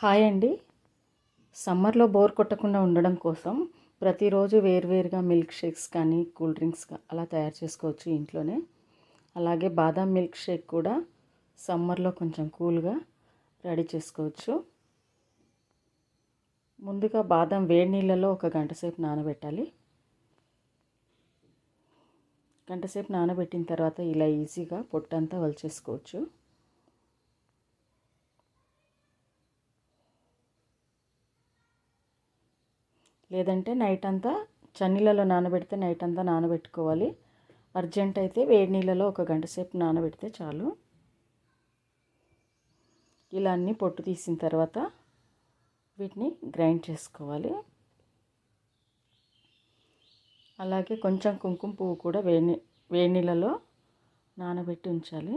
Hi అండి. సమ్మర్లో bore కొట్టకుండా ఉండడం కోసం ప్రతిరోజు వేర్వేరుగా మిల్క్ షేక్స్ కానీ కూల్ డ్రింక్స్ అలా తయారు చేసుకోవచ్చు ఇంట్లోనే. అలాగే బాదం మిల్క్ షేక్ కూడా సమ్మర్లో కొంచెం కూల్గా రెడీ చేసుకోవచ్చు. ముందుగా బాదం వేడి నీళ్ళలో ఒక గంట సేపు నానబెట్టాలి. గంట సేపు నానబెట్టిన తర్వాత ఇలా ఈజీగా పొట్టంతా వలిచేసుకోవచ్చు. లేదంటే నైట్ అంతా చన్నీళ్ళలో నానబెడితే నైట్ అంతా నానబెట్టుకోవాలి. అర్జెంట్ అయితే వేడి నీళ్ళలో ఒక గంట సేపు నానబెడితే చాలు. ఇలా అన్నీ పొట్టు తీసిన తర్వాత వీటిని గ్రైండ్ చేసుకోవాలి. అలాగే కొంచెం కుంకుమ పువ్వు కూడా వేడి వేడి నీళ్ళలో నానబెట్టి ఉంచాలి.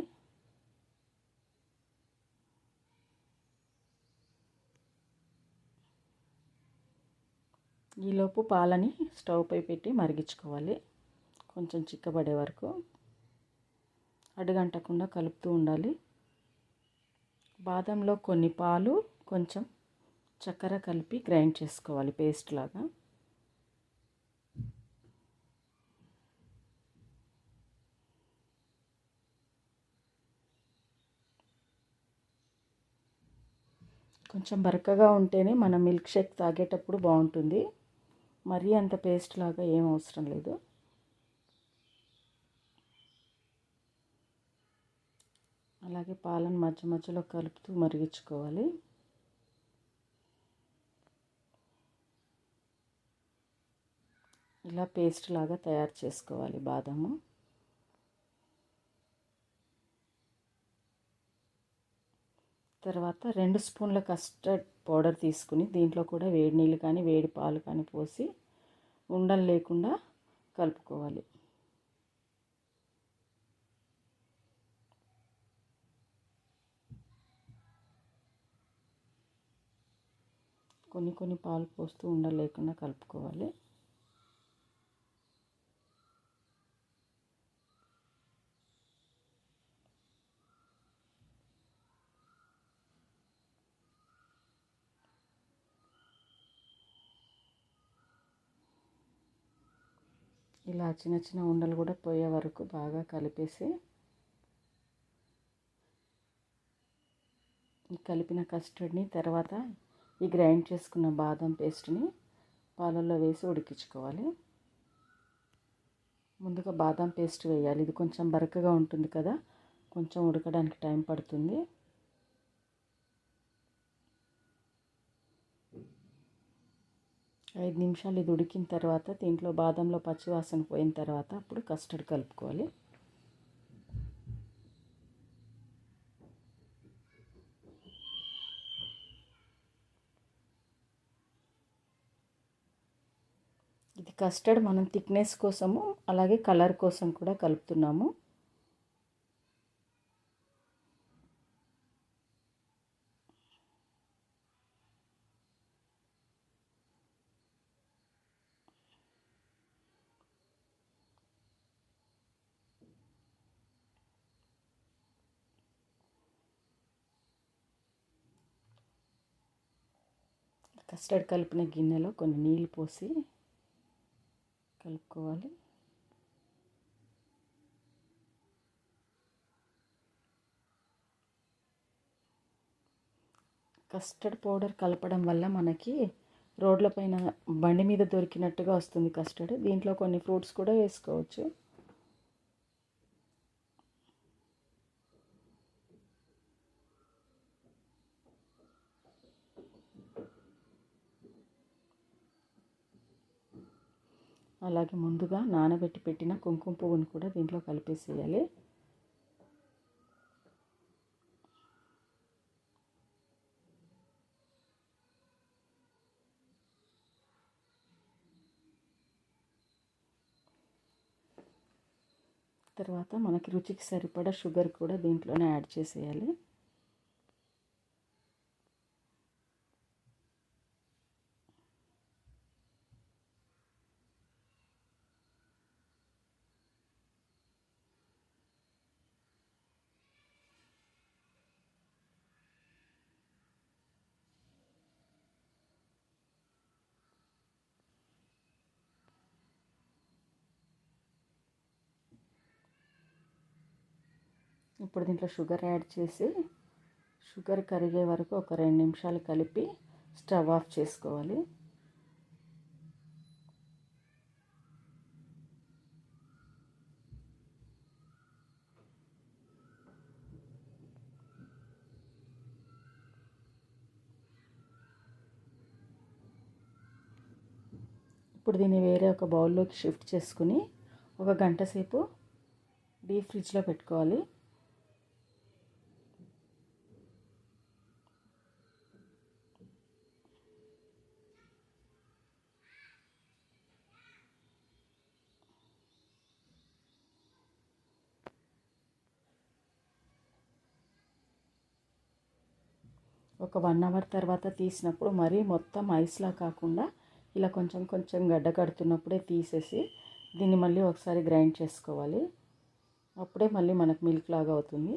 ఈలోపు పాలని స్టవ్ పై పెట్టి మరిగించుకోవాలి. కొంచెం చిక్కబడే వరకు అడుగంటకుండా కలుపుతూ ఉండాలి. బాదంలో కొన్ని పాలు కొంచెం చక్కెర కలిపి గ్రైండ్ చేసుకోవాలి పేస్ట్ లాగా. కొంచెం బరకగా ఉంటేనే మన మిల్క్ షేక్ తాగేటప్పుడు బాగుంటుంది. మరీ అంత పేస్ట్ లాగా ఏం అవసరం లేదు. అలాగే పాలను మధ్య మధ్యలో కలుపుతూ మరిగించుకోవాలి. ఇలా పేస్ట్ లాగా తయారు చేసుకోవాలి బాదము. తర్వాత రెండు స్పూన్ల కస్టర్డ్ పౌడర్ తీసుకుని దీంట్లో కూడా వేడి నీళ్ళు కానీ వేడి పాలు కానీ పోసి ఉండలు లేకుండా కలుపుకోవాలి. కొన్ని కొన్ని పాలు పోస్తూ ఉండలు లేకుండా కలుపుకోవాలి. ఇలా చిన్న చిన్న ఉండలు కూడా పోయే వరకు బాగా కలిపేసి కలిపిన కస్టర్డ్ని తర్వాత ఈ గ్రైండ్ చేసుకున్న బాదం పేస్ట్ని పాలల్లో వేసి ఉడికించుకోవాలి. ముందుగా బాదం పేస్ట్ వేయాలి. ఇది కొంచెం బరకగా ఉంటుంది కదా కొంచెం ఉడకడానికి టైం పడుతుంది. ఐదు నిమిషాలు ఇది ఉడికిన తర్వాత దీంట్లో బాదంలో పచ్చివాసన పోయిన తర్వాత అప్పుడు కస్టర్డ్ కలుపుకోవాలి. ఇది కస్టర్డ్ మనం థిక్నెస్ కోసము అలాగే కలర్ కోసం కూడా కలుపుతున్నాము. కస్టర్డ్ కలిపిన గిన్నెలో కొన్ని నీళ్ళు పోసి కలుపుకోవాలి. కస్టర్డ్ పౌడర్ కలపడం వల్ల మనకి రోడ్లపైన బండి మీద దొరికినట్టుగా వస్తుంది కస్టర్డ్. దీంట్లో కొన్ని ఫ్రూట్స్ కూడా వేసుకోవచ్చు. అలాగే ముందుగా నానబెట్టి పెట్టిన కుంకుమ పువ్వును కూడా దీంట్లో కలిపేసేయాలి. తర్వాత మనకి రుచికి సరిపడా షుగర్ కూడా దీంట్లోనే యాడ్ చేసేయాలి. ఇప్పుడు దీంట్లో షుగర్ యాడ్ చేసి షుగర్ కరిగే వరకు ఒక రెండు నిమిషాలు కలిపి స్టవ్ ఆఫ్ చేసుకోవాలి. ఇప్పుడు దీన్ని వేరే ఒక బౌల్లోకి షిఫ్ట్ చేసుకుని ఒక గంట సేపు డీప్ ఫ్రిడ్జ్లో పెట్టుకోవాలి. ఒక వన్ అవర్ తర్వాత తీసినప్పుడు మరీ మొత్తం ఐస్లా కాకుండా ఇలా కొంచెం కొంచెం గడ్డ కడుతున్నప్పుడే తీసేసి దీన్ని మళ్ళీ ఒకసారి గ్రైండ్ చేసుకోవాలి. అప్పుడే మళ్ళీ మనకు మిల్క్ లాగా అవుతుంది.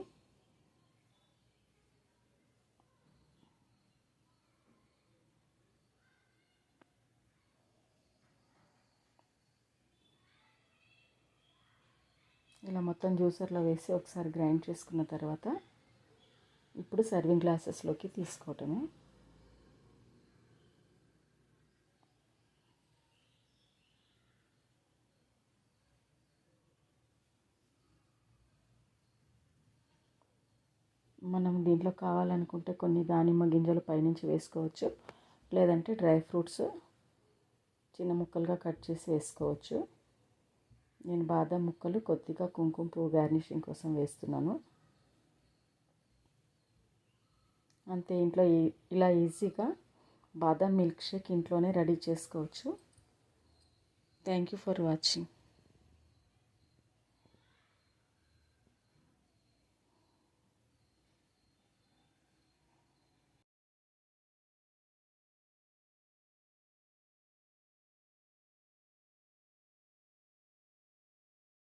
ఇలా మొత్తం జ్యూసర్లో వేసి ఒకసారి గ్రైండ్ చేసుకున్న తర్వాత ఇప్పుడు సర్వింగ్ గ్లాసెస్లోకి తీసుకోవటమే. మనం దీంట్లో కావాలనుకుంటే కొన్ని దానిమ్మ గింజలు పైనుంచి వేసుకోవచ్చు. లేదంటే డ్రై ఫ్రూట్స్ చిన్న ముక్కలుగా కట్ చేసి వేసుకోవచ్చు. నేను బాదం ముక్కలు కొద్దిగా కుంకుమ పువ్వు గార్నిషింగ్ కోసం వేస్తున్నాను. అంతే ఇంట్లో ఇలా ఈజీగా బాదం మిల్క్ షేక్ ఇంట్లోనే రెడీ చేసుకోవచ్చు. Thank you for watching